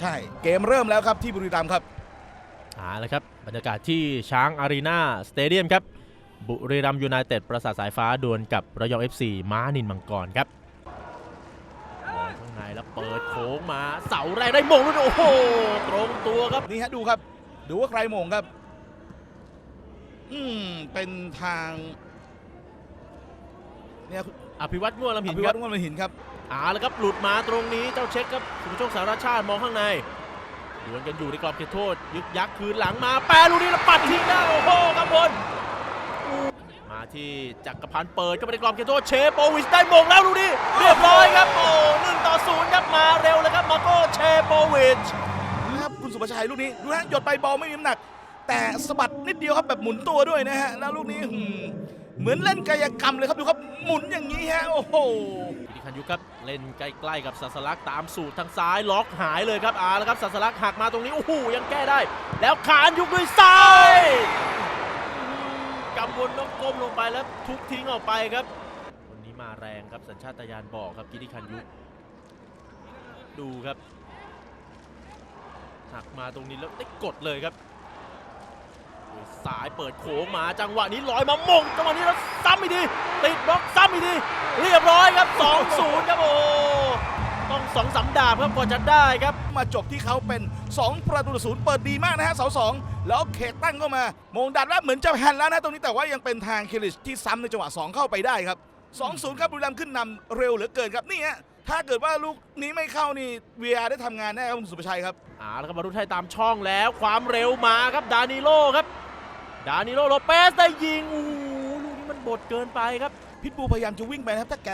ใช่ เกมเริ่มแล้วครับที่บุรีรัมย์ครับเอาละครับบรรยากาศที่ช้างอารีนาสเตเดียมครับ บุรีรัมย์ยูไนเต็ดประสาทสายฟ้าดวลกับระยอง FC ม้านินมังกรครับมองข้างในแล้วเปิดโค้งมาเสาแรกได้มงลูกนี้โอ้โหตรงตัวครับนี่ฮะดูครับ ดูว่าใครโมงครับ อืมเป็นทางเนี่ย อภิวัตง่วงลำอหินภิควัรัตบรงวนหินครับเอาละครับหลุดมาตรงนี้เจ้าเช็คครับสุภโชคสารชาติมองข้างในดวลกันอยู่ในกรอบเขตโทษ ยึกยักคืนหลังมาแปรลูกนี้แล้วปัดทิ้งได้โอ้โหกำพลมาที่จักรพันธ์เปิดเข้าไปในกรอบเขตโทษเชโปวิชได้มงแล้วลูกนี้เรียบร้อยครับโอ้หนึ่งต่อศูนย์ครับมาเร็วเลยครับมาโก้เชโปวิช นะครับคุณสุภาชัยลูกนี้ดูนะหยดไปบอลไม่มีน้ำหนัก แต่สะบัดนิดเดียวครับแบบหมุนตัวด้วยนะฮะแล้วลูกนี้หืมเหมือนเล่นกายกรรมเลยครับดูครับหมุนอย่างนี้ฮะโอ้โหพิธีคันยุคครับเล่นใกล้ๆกับสัสลักตามสูตรทางซ้ายล็อกหายเลยครับเอาละครับสัสลักหักมาตรงนี้โอ้โหยังแก้ได้ แล้วขานยุกด้วยซ้ายอื้อหือกำบลต้องก้มลงไปแล้วทุบทิ้งออกไปครับคนนี้มาแรงครับสัญชาตญาณบอกครับกิติคันยุคดูครับหักมาตรงนี้แล้วได้กดเลยครับด้วย สายเปิดโค้งมาจังหวะนี้ลอยมามงจังหวะนี้แล้วซ้ำอีกทีติดบล็อกซ้ำอีกทีเรียบร้อยครับ 2-0 ครับโอ้ต้องสองสามดาบครับกว่าจะได้ครับ มาจบที่เขาเป็น 2 ประตูต่อศูนย์เปิดดีมากนะฮะเสาสองแล้วเขตตั้งเข้ามาโมงดัดแล้วเหมือนจะแฮนด์แล้วนะตรงนี้แต่ว่ายังเป็นทางเคลิชที่ซ้ำในจังหวะ 2 เข้าไปได้ครับ 2-0 ครับบุรีรัมย์ขึ้นนำเร็วเหลือเกินครับนี่ฮะถ้าเกิดว่าลูกนี้ไม่เข้านี่ VR ได้ทำงานแน่ครับคุณสุภชัยครับอ่าแล้วก็มารุ้นให้ตามช่องแล้วความเร็วมาครับดานิโลครับ ดานิโลโลเปสได้ยิงโอ้โหลูกนี้มันบดเกินไปครับ พิทบูพยายามจะวิ่งไปนะครับถ้าแก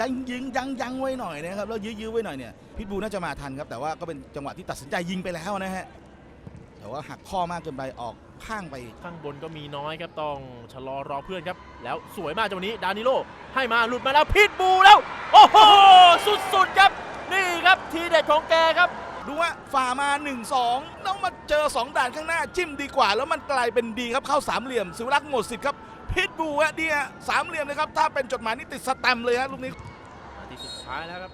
ยังยิงยังยังไว้หน่อยนะครับแล้วยื้อๆไว้หน่อยเนี่ยพิทบูน่าจะมาทันครับแต่ว่าก็เป็นจังหวะที่ตัดสินใจยิงไปแล้วนะฮะแต่ว่าหักข้อมากเกินไปออกข้างไปข้างบนก็มีน้อยครับต้องชะลอรอเพื่อนครับ แล้วสวยมากจังหวะนี้ดานิโลให้มาหลุดมาแล้วพิทบูแล้ว โอ้โหสุดๆครับ นี่ครับทีเด็ดของแกครับ ดูว่าฝ่ามา 1-2แล้วมาเจอ 2 ด่านข้างหน้าจิ้มดีกว่า แล้วมันกลายเป็นดีครับเข้าสามเหลี่ยมสิวรักษ์หมดสิทธิ์ครับพิทบูฮะเนี่ยสามเหลี่ยมเลยครับ ถ้าเป็นจดหมายนี่ติดสแตมป์เลยฮะลูกนี้นาทีสุดท้ายแล้วครับ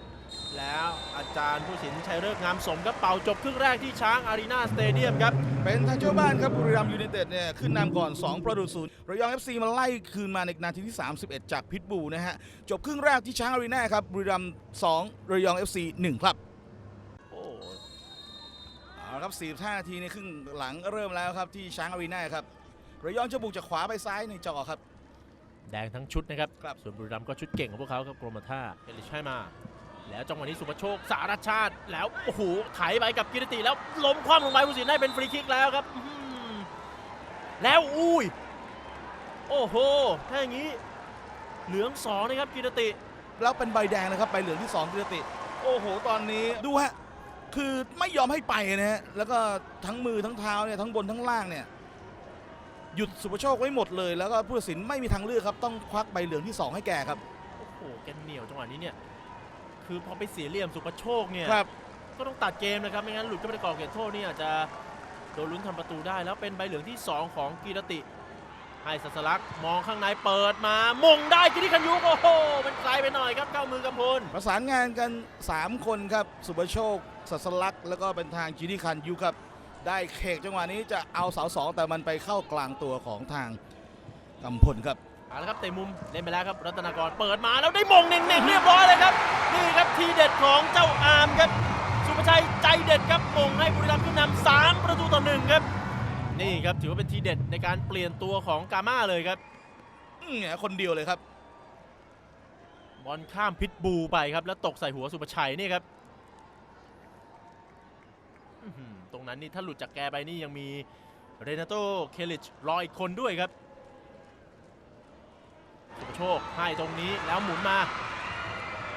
แล้วอาจารย์ผู้สินชัยเลิกษ์งามสมครับเป่าจบครึ่งแรกที่ช้างอารีนาสเตเดียมครับ เป็นทางเจ้าบ้านครับบุรีรัมย์ยูไนเต็ดเนี่ยขึ้นนำก่อน 2 ประตูศูนย์ระยอง FC มาไล่คืนมาในนาทีที่ 31 จากพิทบูนะฮะจบครึ่งแรกที่ช้างอารีนาครับบุรีรัมย์2ระยอง FC 1 ครับโอ้เอาละ ครับ45นาทีในครึ่งหลังเริ่มแล้วครับที่ช้างอารีนาครับระยองจะบุกจากขวาไปซ้ายในจอครับ แดงทั้งชุดนะครับ ครับ ส่วนบุรีรัมย์ก็ชุดเก่งของพวกเขาครับกรมท่าเอลิชให้มา แล้วจังหวะนี้สุภโชคสารชาติ แล้วโอ้โหไถไปกับกิรติแล้วล้มคว่ำลงไปผู้สินได้เป็นฟรีคิกแล้วครับอื้อหือแล้วอุ้ยโอ้โหถ้าอย่างนี้ เหลืองสองนะครับกิรติ แล้วเป็นใบแดงนะครับใบเหลืองที่2กิรติ โอ้โห ตอนนี้ดูฮะ คือไม่ยอมให้ไปนะฮะแล้วก็ทั้งมือทั้งเท้าเนี่ยทั้งบนทั้งล่างเนี่ยหยุดสุภโชคไว้หมดเลย แล้วก็ผู้ตัดสินไม่มีทางเลือกครับต้องควักใบเหลืองที่ 2 ให้แกครับโอ้โหแกเหนียวจังหวะนี้เนี่ยคือพอไปเสียเหลี่ยมสุภโชคเนี่ยครับก็ต้องตัดเกมนะครับไม่งั้นหลุดเข้าไปในกรอบเขตโทษนี่อาจจะโดนลุ้นทำประตูได้แล้วเป็นใบเหลืองที่ 2 ของกีรติให้สัสลักษณ์มองข้างในเปิดมามงได้กิติคันยุกโอ้โหมันไกลไปหน่อยครับเข้ามือกำพลประสานงานกัน 3 คนครับสุภโชค สัสลักแล้วก็เป็นทางจินิคันยูครับ ได้เขกจังหวะนี้จะเอาเสาสองแต่มันไปเข้ากลางตัวของทางกำพลครับเอาละครับเตะมุมเล่นไปแล้วครับรัตนากรเปิดมาแล้วได้มงเน่งๆเรียบร้อยเลยครับนี่ครับทีเด็ดของเจ้าอามครับสุภชัยใจเด็ดครับมงให้บุรีรัมย์ขึ้นนำสามประตูต่อหนึ่งครับนี่ครับถือว่าเป็นทีเด็ดในการเปลี่ยนตัวของกาม่าเลยครับอืมเนี่ยคนเดียวเลยครับบอลข้ามพิทบูไปครับแล้วตกใส่หัวสุภชัยนี่ครับอื้อหือตรง นั้นนี่ถ้าหลุดจากแกไปนี่ยังมีเรนาโตเคลิชรออีกคนด้วยครับสุภโชคให้ตรงนี้แล้วหมุนมา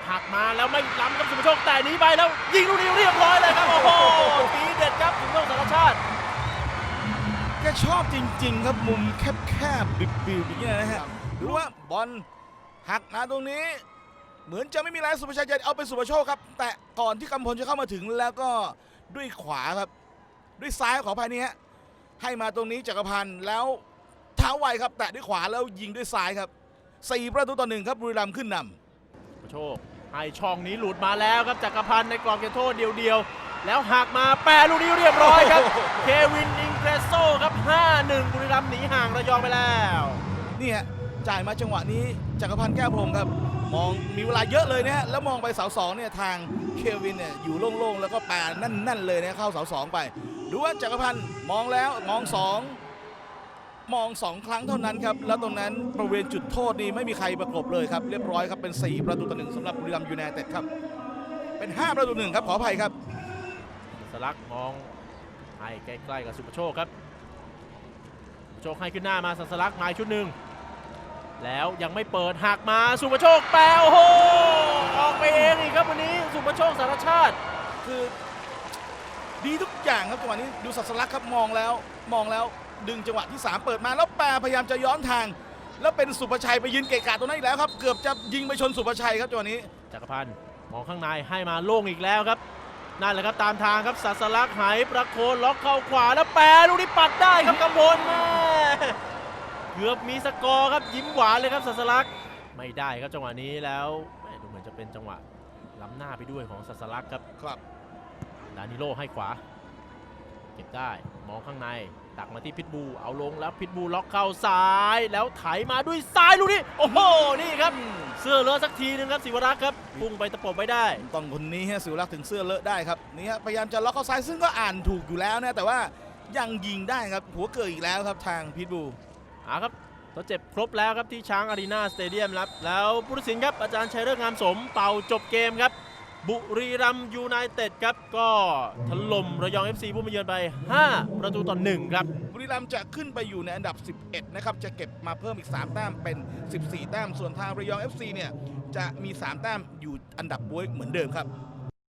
หักมาแล้วไม่ล้ำกับสุภโชคแต่นี้ไปแล้วยิงลูกนี้เรียบร้อยเลยครับโอ้โหทีเด็ดครับสุภโชคสารชาติแกชอบจริง ๆ ครับมุมแคบๆบิบๆอย่างเงี้ยนะฮะดูว่าบอลหักมาตรงนี้เหมือนจะไม่มีอะไรสุภาชัยจะเอาเป็นสุภโชคครับ แต่ก่อนที่กำพลจะเข้ามาถึงแล้วก็ด้วยขวาครับ ด้วยซ้ายขออภัยนี่ฮะให้มาตรงนี้จักรพันธ์แล้วเท้าไวครับ แตะด้วยขวาแล้วยิงด้วยซ้ายครับสี่ประตูต่อหนึ่งครับบุรีรัมย์ขึ้นนำสุภโชคให้ช่องนี้หลุดมาแล้วครับจักรพันธ์ในกรอบเขตโทษเดียวๆ แล้วหักมาแปรลูกนี้เรียบร้อยครับเควินอิงเกรโซครับ 5-1 บุรีรัมย์หนีห่างระยองไปแล้วนี่ฮะจ่ายมาจังหวะนี้จักรพันธ์แก้วพรหมครับ มองมีเวลาเยอะเลยนะฮะแล้วมองไปเสาสองเนี่ยทางเควินเนี่ยอยู่โล่งๆ แล้วก็ปาแน่นๆเลยนะเข้าเสาสองไป ดูว่าจักรพันธ์มองแล้วมองสองมองสองครั้งเท่านั้นครับ แล้วตรงนั้นบริเวณจุดโทษนี่ไม่มีใครประกบเลยครับ เรียบร้อยครับเป็น 4 ประตูต่อหนึ่งสำหรับบุรีรัมย์ยูไนเต็ดครับ เป็น 5 ประตูหนึ่งครับขออภัยครับสลักมองให้ใกล้ๆกับสุภโชคครับสุภโชคให้ขึ้นหน้ามาสัสลักมาอีกชุดหนึ่งแล้วยังไม่เปิดหักมาสุภโชคแปลโอ้โหออกไปเองอีกครับวันนี้สุภโชคสารชาติคือดีทุก อย่างครับจังหวะนี้ดูสัสลักครับมองแล้วมองแล้วดึงจังหวะที่ 3 เปิดมาแล้วแปรพยายามจะย้อนทาง แล้วเป็นสุภชัยไปยืนเกะกะตรงนั้นอีกแล้วครับ เกือบจะยิงไปชนสุภชัยครับจังหวะนี้จักรพันธ์มองข้างในให้มาโล่งอีกแล้วครับนั่นแหละครับตามทางครับสัสลักไหายประโคนล็อกเข้าขวาแล้วแปรลูกนี้ปัดได้ครับกำพลแม่เกือบมีสกอร์ครับยิ้มหวานเลยครับสัสลักไม่ได้ครับจังหวะนี้แล้วแม่ดูเหมือนจะเป็นจังหวะล้ำหน้าไปด้วยของสัสลักครับครับดานิโลให้ขวา เก็บได้มองข้างในตักมาที่พิทบูเอาลงแล้วพิทบูล็อกเข้าซ้ายแล้วไถมาด้วยซ้ายลูกนี้โอ้โหนี่ครับ เสื้อเลอะสักทีนึงครับศิวรักษ์ครับพุ่งไปตะปบไม่ได้ต้องคนนี้ฮะสิวรักษ์ถึงเสื้อเลอะได้ครับนี่ฮะพยายามจะล็อกเข้าซ้ายซึ่งก็อ่านถูกอยู่แล้วนะแต่ว่ายังยิงได้ครับหัวเกิดอีกแล้วครับทางพิทบูอาครับตัวเจ็บครบแล้วครับที่ช้างอารีนาสเตเดียมครับแล้วผู้ตัดสินครับอาจารย์ชัยเลิกษ์งามสมเป่าจบเกมครับ บุรีรัมยูไนเต็ดครับก็ถล่มระยอง FC ผู้มาเยือนไป 5 ประตูต่อ1ครับ บุรีรัมย์จะขึ้นไปอยู่ในอันดับ 11 นะครับ จะเก็บมาเพิ่มอีก 3 แต้มเป็น 14 แต้ม ส่วนทางระยอง FC เนี่ย จะมี 3 แต้มอยู่อันดับบ๊วยเหมือนเดิมครับ